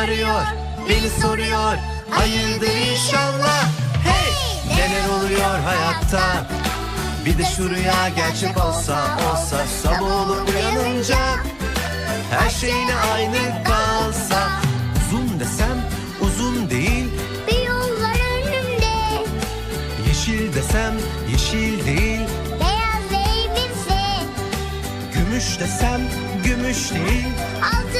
Arıyor, beni soruyor. Hayırdır inşallah. Hey! Neler oluyor hayatta? Bir de şu rüya gerçek olsa olsa Sabah olup uyanınca. Her şeyine aynı kalsa. Uzun desem uzun değil. Bir yollar önümde. Yeşil desem yeşil değil. Beyaz elbise Gümüş desem gümüş değil. Altın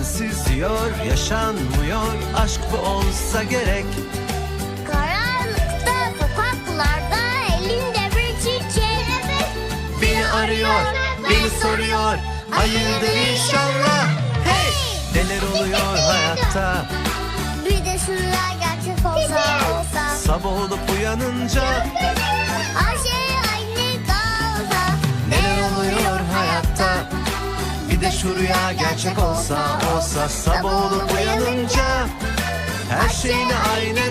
Sensiz diyor yaşanmıyor. Aşk bu olsa gerek. Karanlıkta sokaklarda elinde bir çiçek. Beni arıyor, beni soruyor. Hayırdır inşallah. Hey! Neler oluyor hayatta? Bir de şunlar gerçek olsa olsa. Sabah olup uyanınca şu rüya gerçek olsa olsa Sabah olup uyanınca Her şeyine kalsa